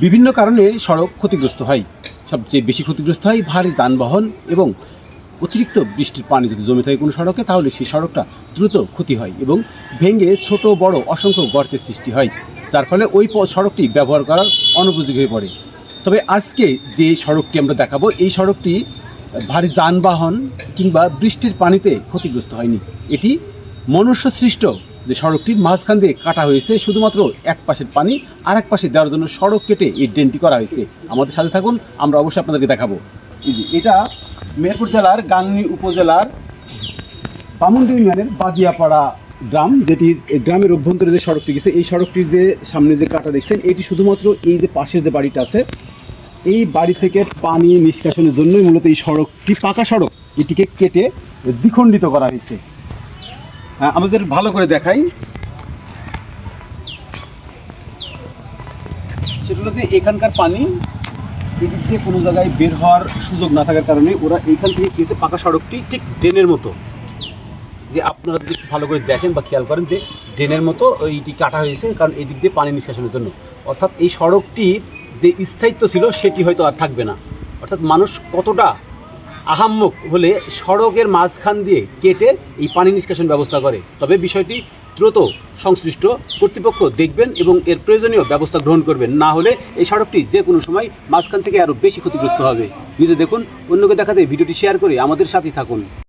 বিভিন্ন কারণে সড়ক ক্ষতিগ্রস্ত হয়। সবচেয়ে বেশি ক্ষতিগ্রস্ত হয় ভারী যানবাহন এবং অতিরিক্ত বৃষ্টির পানি যদি জমে থাকে কোনো সড়কে, তাহলে সেই সড়কটা দ্রুত ক্ষতি হয় এবং ভেঙে ছোট, বড়, অসংখ্য গর্তের সৃষ্টি হয়, যার ফলে ওই সড়কটি ব্যবহার করার অনুপযোগী হয়ে পড়ে। তবে আজকে যে সড়কটি আমরা দেখাবো, এই সড়কটি ভারী যানবাহন কিংবা বৃষ্টির পানিতে ক্ষতিগ্রস্ত হয়নি। এটি মনুষ্য সৃষ্ট যে সড়কটির মাঝখান দিয়ে কাটা হয়েছে শুধুমাত্র এক পাশের পানি আর এক পাশে দেওয়ার জন্য সড়ক কেটে এই ড্রেনটি করা হয়েছে। আমাদের সাথে থাকুন আমরা অবশ্যই আপনাদেরকে দেখাবো। এটা মেহেরপুর জেলার গাংনী উপজেলার বামুন্ডি ইউনিয়নের বাদিয়াপাড়া গ্রাম যেটির গ্রামের অভ্যন্তরে যে সড়কটি গেছে এই সড়কটির যে সামনে যে কাটা দেখছেন এটি শুধুমাত্র এই যে পাশের যে বাড়িটা আছে এই বাড়ি থেকে পানি নিষ্কাশনের জন্যই মূলত এই সড়কটি পাকা সড়ক। এটিকে কেটে দ্বিখণ্ডিত করা হয়েছে। হ্যাঁ, আমাদের ভালো করে দেখাই। সেটা হলো যে এখানকার পানি এদিক দিয়ে কোনো জায়গায় বের হওয়ার সুযোগ না থাকার কারণে ওরা এইখান থেকে গেছে পাকা সড়কটি ঠিক ড্রেনের মতো। যে আপনারা যদি ভালো করে দেখেন বা খেয়াল করেন যে ড্রেনের মতো এইটি কাটা হয়েছে, কারণ এই দিক দিয়ে পানি নিষ্কাশনের জন্য। অর্থাৎ এই সড়কটির যে স্থায়িত্ব ছিল, সেটি হয়তো আর থাকবে না। অর্থাৎ মানুষ কতটা আহাম্মক হলে সড়কের মাঝখান দিয়ে কেটে এই পানি নিষ্কাশন ব্যবস্থা করে। তবে বিষয়টি দ্রুত সংশ্লিষ্ট কর্তৃপক্ষ দেখবেন এবং এর প্রয়োজনীয় ব্যবস্থা গ্রহণ করবেন। না হলে এই সড়কটি যে কোনো সময় মাঝখান থেকে আরও বেশি ক্ষতিগ্রস্ত হবে। নিজে দেখুন, অন্যকে দেখাতে ভিডিওটি শেয়ার করে আমাদের সাথেই থাকুন।